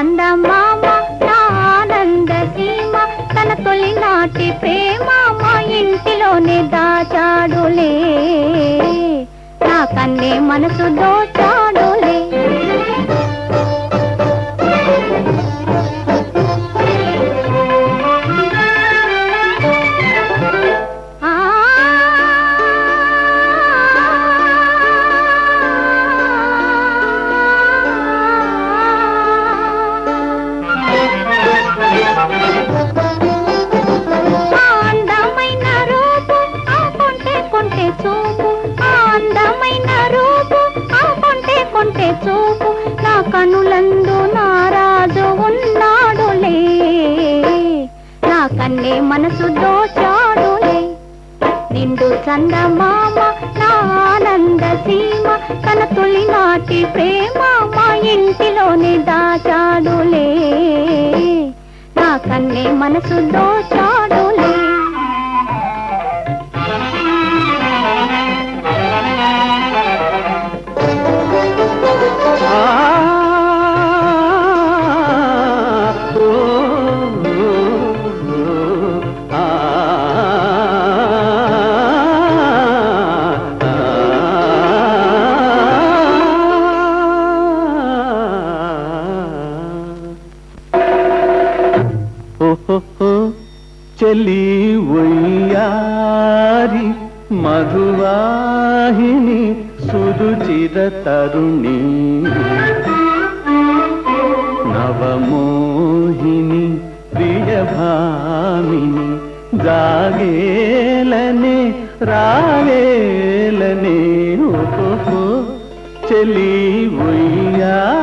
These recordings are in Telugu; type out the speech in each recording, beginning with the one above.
చందమామ నా ఆనంద సీమ తన తొలినాటి ప్రేమ మా ఇంటిలోనే దాచాడులే. నా కన్నే మనసు దోచాడులే. చూపు ఆ అందమైన రూపు ఆ కొంటే కొంటే చూపు నా కనులందు నారాజు ఉన్నాడులే. నా కన్నే మనసు దోచాడులే. నిండు చందమామ నా ఆనంద సీమ తన తొలినాటి ప్రేమ మా ఇంటిలోనే దాచాడులే. నా కన్నే మనసు దోచాడులే చెలి ఒయ్యారి మధువాహిని సురుచిర తరుణి. నవమోహిని ప్రియభామిని జాగేలనే రావేలనే ఓహో చెలి ఒయ్యారి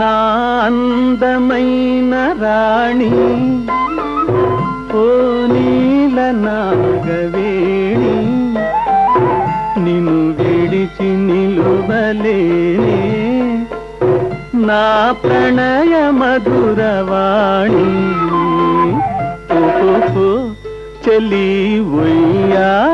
నా అందమైన రాణి ఓ నీల నాగవేణి నిన్ను విడిచి నిలువలేనే నా ప్రణయ మధురవాణి. ఓహో చెలి ఒయ్యారి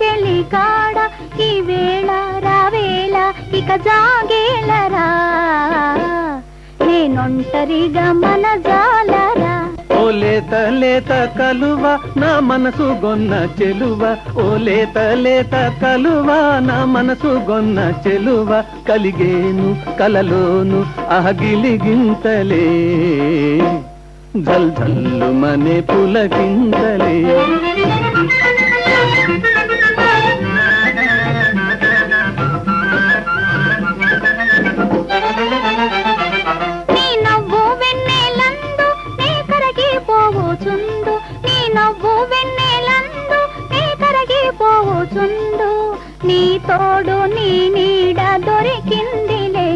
చెలి కాడ ఈ వేళ రావేళ ఇక జాగేలరా నేనొంటరిగా మన జాలరా ఓ లేత లేత కలువ నా మనసు గొన్న చెలువ ఓ లేత లేత కలువ నా మనసు గొన్న చెలువ కలిగేను కలలోను అహగిలిగింతలే జల్ జల్లు మనే పులగింతలే నీ తోడు నీ నీడ దొరికిందిలే.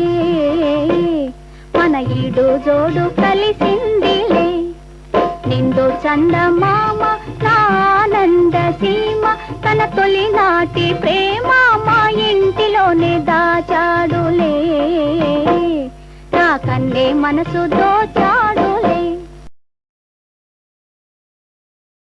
మన ఈడు జోడు కలిసిందిలే. నిండు చందమామ నా ఆనంద సీమ తన తొలినాటి ప్రేమ మా ఇంటిలోనే దాచాడులే. నా కన్నే మనసు దోచాడు